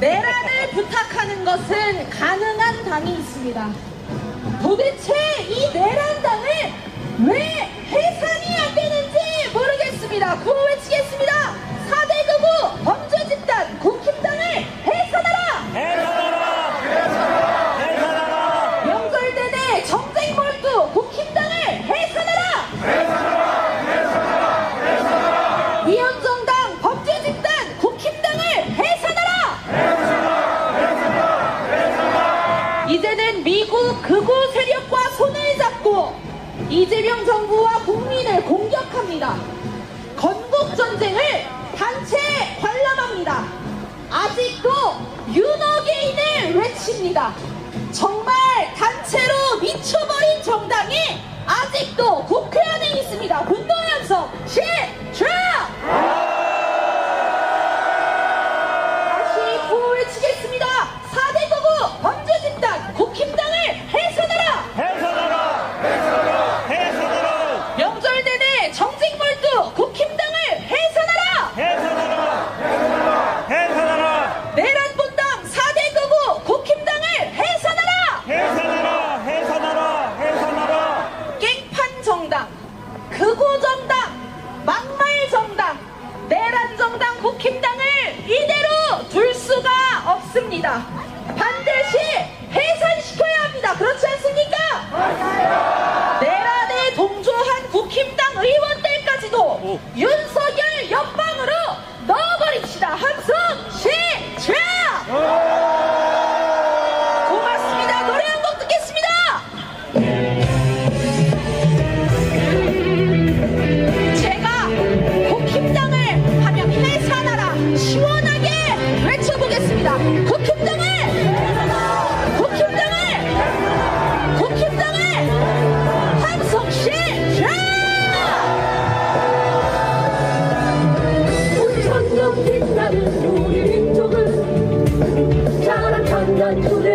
내란을 부탁하는 것은 가능한 당이 있습니다. 도대체 이 내란당을 왜 극우 세력과 손을 잡고 이재명 정부와 국민을 공격합니다. 건국전쟁을 단체 관람합니다. 아직도 윤어게인을 외칩니다. 정말 단체로 미쳐버린 정당이 아직도 국회 안에 합니다. 반드시 해산시켜야 합니다. 그렇지 않습니까? 내란에 동조한 국힘당 의원들까지도 윤석열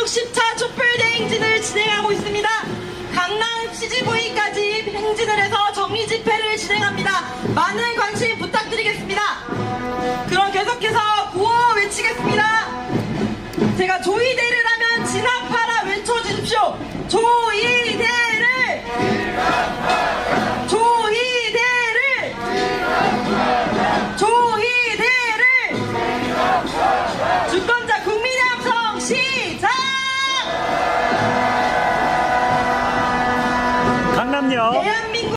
360차 촛불 대행진을 진행하고 있습니다. 강남 CGV까지 행진을 해서 정리 집회를 진행합니다. 많은 관